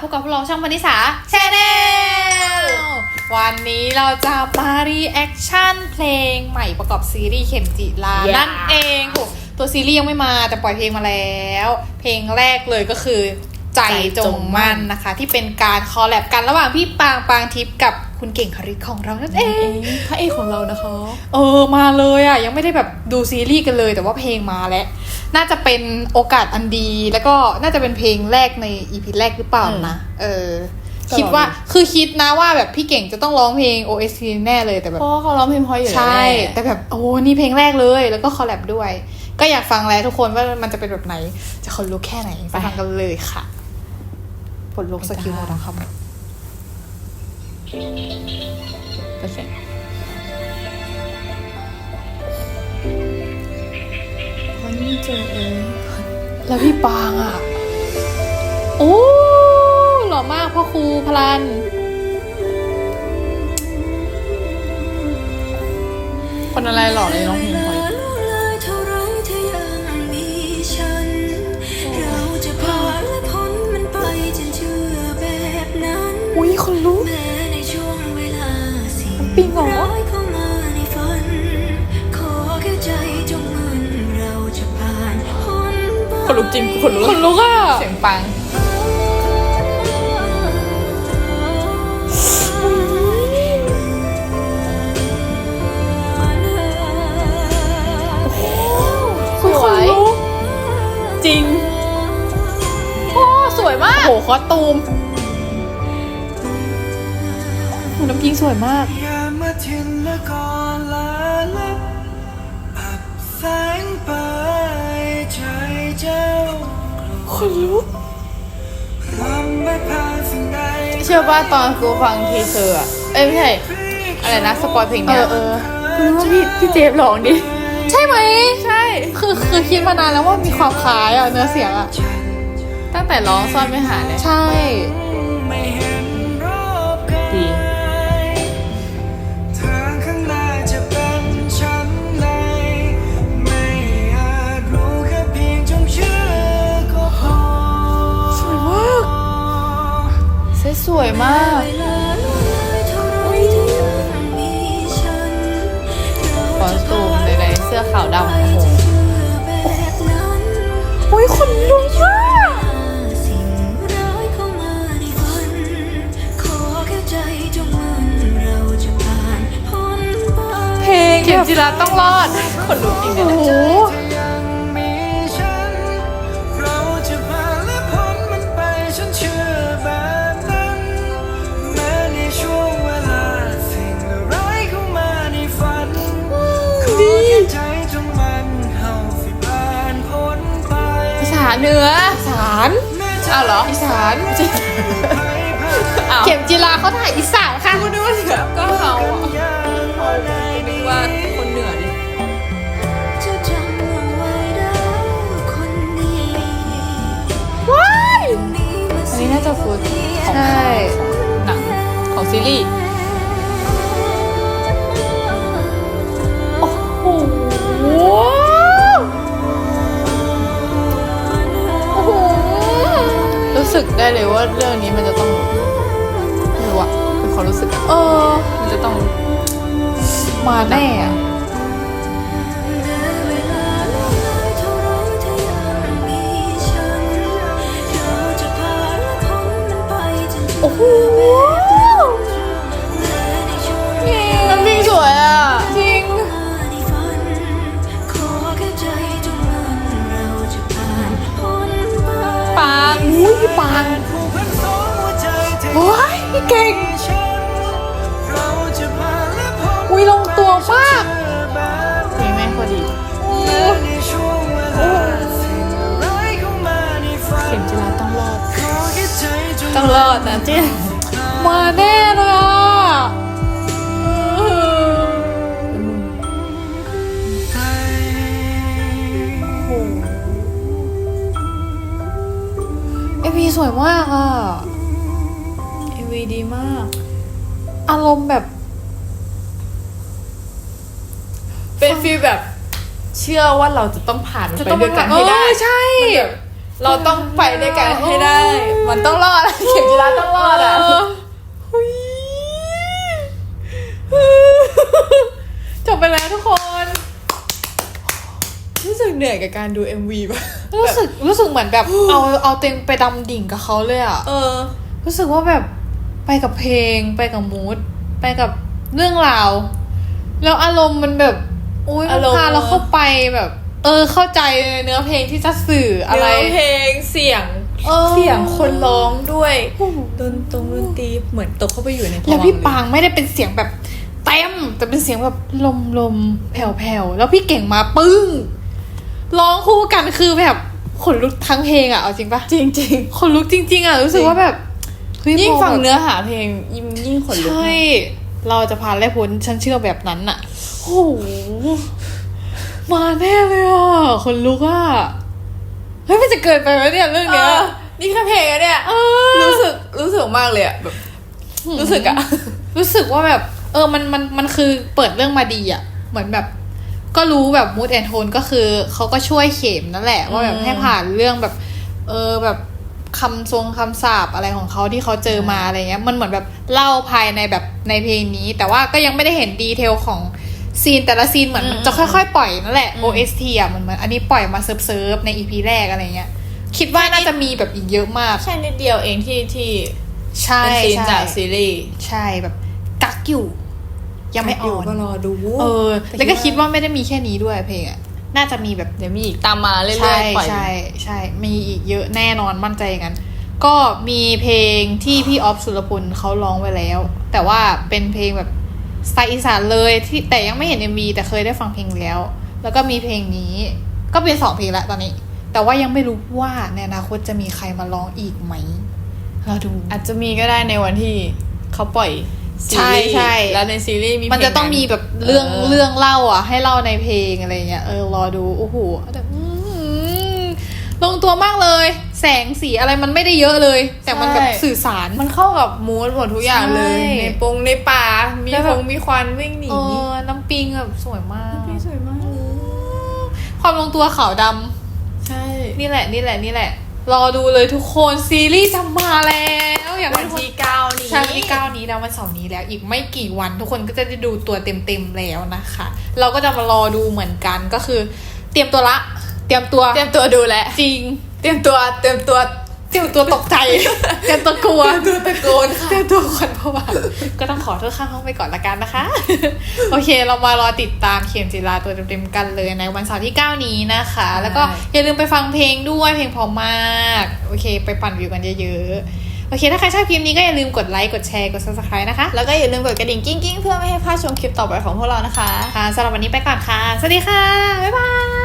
พบกับพวกเราช่องพันิสาแชนแนลวันนี้เราจะมารีแอคชั่นเพลงใหม่ประกอบซีรีส์เข็มจิลา Yeah นั่นเองโหตัวซีรีส์ยังไม่มาแต่ปล่อยเพลงมาแล้ว เพลงแรกเลยก็คือ ใจจงมั่นนะคะ ที่เป็นการคอลแลบกันระหว่างพี่ปางปางทิพย์กับ คุณเก่งคาริสของเรานั่นเองพระเอกของเรานะคะ เออมาเลยอะ ยังไม่ได้แบบดูซีรีส์กันเลย แต่ว่าเพลงมาแล้ว น่าจะเป็นโอกาสอันดี แล้วก็น่าจะเป็นเพลงแรกในอีพีแรกหรือเปล่านะ เออก็คิดว่าลองดูคือคิดนะว่าแบบพี่เก่งจะต้องร้องเพลง OST แน่เลยแต่แบบเพราะว่าเขาร้องเพลงเพราะอยู่แล้วใช่แน่แต่แบบโอ้นี่เพลงแรกเลยแล้วก็คอลแลบด้วย ก็อยากฟังแล้วทุกคนว่ามันจะเป็นแบบไหน จะคนลุกแค่ไหนไปฟังกันเลยค่ะผลลุกสกิลหมดทั้งคำโอเคคนเจอเองแล้วพี่ปางอะ โอ้หล่อมากพ่อครูพลัน คนอะไรหล่อเลยร้องเพลงพอเลยเท่าไรเธอยังมีฉันเร ปิ๊งเหรอร้ายเข้ามาในฝันขอแค่ใจจงมั่นเราจะผ่านพ้นไปคนลุกจริงคนลุกคนลุกอะเสียงปังสวยจริง โอ้สวยมาก โอ้โหคอสตูมโอ้น้ำยิงสวยมากยามเมื่อ ทินละก่อนลาลับอับแสงไปใจเจ้าคนลุกลำไม่พาสิ่งใดเชื่อว่าตอนกูฟังทีเซอร์อะเอ้ยไม่ใช่ อะไรนะสปอยเพลงเอเนี้ยอเออกูรู้ว่าพี่พี่เจฟร้องดิ ใช่ไหม ใช่ คือคือคิดมานานแล้วว่ามีความคล้ายอะเนื้อเสียงอะตั้งแต่ร้องซ่อนไม่หาเลยใช่ วยมากเวลาล่วงเลยเท่าไรเธอยังมีฉันคอสตูมในๆเสื้อขาวดำโอ้โหเชื่อแบบนั้นอุ้ยคนลุกมากสิ่งร้ายเข้ามาในฝันขอแค่ใจจงมั่นเราจะผ่านพ้นไปเพลงเข็มแบบจิราต้องรอดคนลุกจริงโอ้เลยโห เหนืออีสานอ้าวเหรออีสานภัยผ่านอ้าวเข็มจีราเขาถ่ายอีสานค่ะกูนึกว่าเหนือก็เขาอะอย่างว่าใดนึกว่าคนเหนือดิจะจำเอาไว้ได้คนดีว้ายนี้มาอันนี้น่าจะฟุตของใช่หนังของซีรีส์ ไปจนถึงโอ้โหแม้ในช่วงน้ำพิงสวยอะจริงในฝันขอแค่ใจจงมั่นเราจะผ่านพ้นไปปางอุ้ยพี่ปางผู้พันสองหัวใจเธอโอ้ยพี่เก่ง ดนะเจ๊มาแน่เลยอะเอ็มวีสวยมากอะเอวีดีมาก อารมณ์แบบ เป็นฟีลแบบ เชื่อว่าเราจะต้องผ่านมันจะไปต้องด้วยกันให้ได้เออใช่ มันแบบ เราต้องไปด้วยกันให้ได้ มันต้องรอดอะไรเข็มจีราต้องรอดอะเฮ้ยจบไปแล้วทุกคน รู้สึกเหนื่อยกับการดู MV ป่ะรู้สึกรู้สึกเหมือนแบบ เอาเอาตัวเองไปดำดิ่งกับเขาเลยอะเออ รู้สึกว่าแบบไปกับเพลง ไปกับมูดไปกับเรื่องราว แล้วอารมณ์มันแบบอุ้ยมันอารมณ์พาเราเข้าไปแบบ เออเข้าใจเนื้อเพลงที่จะสื่ออะไร เนื้อเพลงเสียงเออ เสียงคนร้องด้วยดนตรงดนตรีเหมือนตกเข้าไปอยู่ในแล้วพี่ภปางไม่ได้เป็นเสียงแบบเต็ม แต่เป็นเสียงแบบลมลมๆแผ่วแผ่วๆ แล้วพี่เก่งมาปึ้งร้องคู่กันคือแบบขนลุกทั้งเพลงอะเอาจริงปะจริงจริงขนลุกจริง ๆอะรู้สึกว่าแบบเฮ้ๆยิ่งพอฟังแบบ เนื้อหาเพลงยิ่งยิ่งขนลุกใช่ เราจะผ่านและพ้นฉันเชื่อแบบนั้นอะโอ้โห มาแน่เลยอะคนลุกอะเฮ้ยมันจะเกินไปไหมเนี่ยเรื่องเอเนี้ยอนี่แค่เพลงอะเนี่ยเออรู้สึกรู้สึกมากเลยอะแบบรู้สึกอะรู้สึกว่าแบบ เออมันมันมันคือเปิดเรื่องมาดีอะเหมือนแบบ ก็รู้แบบมูดแอนโทนก็คือเขาก็ช่วยเข็มนั่นแหละ ว่าแบบอืมให้ผ่านเรื่องแบบ เออแบบคำทรงคำสาปอะไรของเขาที่เขาเจอมาอะไรเงี้ย มันเหมือนแบบเล่าภายในแบบในเพลงนี้ แต่ว่าก็ยังไม่ได้เห็นดีเทลของ ซีนแต่ละซีนเหมือนมันจะค่อยๆ ปล่อยนั่นแหละ OST อะมันเหมือนอันนี้ปล่อยมาเซิร์ฟเซิร์ฟใน EP แรกอะไรเงี้ย คิดว่าน่าจะมีแบบอีกเยอะมากแค่นิดเดียวเองที่ที่ใช่เป็นซีนใช่จากซีรีส์ใช่แบบกักอยู่ ยังไม่ออนก็รอดูเออ แล้วก็คิดว่าไม่ได้มีแค่นี้ด้วยเพลงอะน่าจะมีแบบเดี๋ยวมีอีกตามมาเรื่ใช่อยๆปล่อยใช่ใช่มีอีกเยอะแน่นอนมั่นใจอย่างนั้นก็มีเพลงที่พี่ออฟสุรพลเขาร้องไว้แล้ว แต่ว่าเป็นเพลงแบบ สไตล์อีสานเลยที่แต่ยังไม่เห็น MV แต่เคยได้ฟังเพลงแล้ว แล้วก็มีเพลงนี้ ก็เป็นสองเพลงแล้วตอนนี้ แต่ว่ายังไม่รู้ว่าในอนาคตจะมีใครมาร้องอีกไหมเราดู อาจจะมีก็ได้ในวันที่เขาปล่อยซีใช่รีส์ใช่ แล้วในซีรีส์มีมันจะต้องมีแบบเรื่องเออเรื่องเล่าอะ ให้เล่าในเพลงอะไรเงี้ยเออรอดูโอ้โหแต่อืมลงตัวมากเลย แสงสีอะไรมันไม่ได้เยอะเลย แต่มันแบบสื่อสาร มันเข้ากับมูดหมดทุกอย่างเลยใช่ในปงในป่า มีแล้วคแบบงมีควันวิ่งหนีเออน้ำปิงแบบสวยมากพี่สวยมากความลงตัวขาวดำใช่ นี่แหละ นี่แหละ นี่แหละ รอดูเลยทุกคนซีรีส์จะมาแล้วอยากให้วันทุกคนที่เก้านี้ใช่วันที่เก้านี้แล้ววันเสาร์นี้แล้ว อีกไม่กี่วันทุกคนก็จะได้ดูตัวเต็มๆแล้วนะคะ เราก็จะมารอดูเหมือนกันก็คือ เตรียมตัวละ เตรียมตัว เตรียมตัวดูแลวจริง เตรียมตัวเตรียมตัวเตรียมตัวตกใจเตรียมตัวกลัวตัวตะโกนค่ะเตรียมตัวขวัญผวาก็ต้องขอโทษข้างห้องไปก่อนละกันนะคะ โอเค เรามารอติดตามเข็มจิราตัวเต็มๆกันเลยในวันเสาร์ที่ 9 นี้นะคะ แล้วก็อย่าลืมไปฟังเพลงด้วยเพลงเพอมาก โอเค ไปปั่นวิวกันเยอะๆ โอเค ถ้าใครชอบคลิปนี้ก็อย่าลืมกดไลค์ กดแชร์ กด subscribe นะคะ แล้วก็อย่าลืมกดกระดิ่งกิ้งกิ้งๆเพื่อไม่ให้พลาดชมคลิปต่อไปของพวกเรานะคะ ค่ะสำหรับวันนี้ไปก่อนค่ะ สวัสดีค่ะ บ๊ายบาย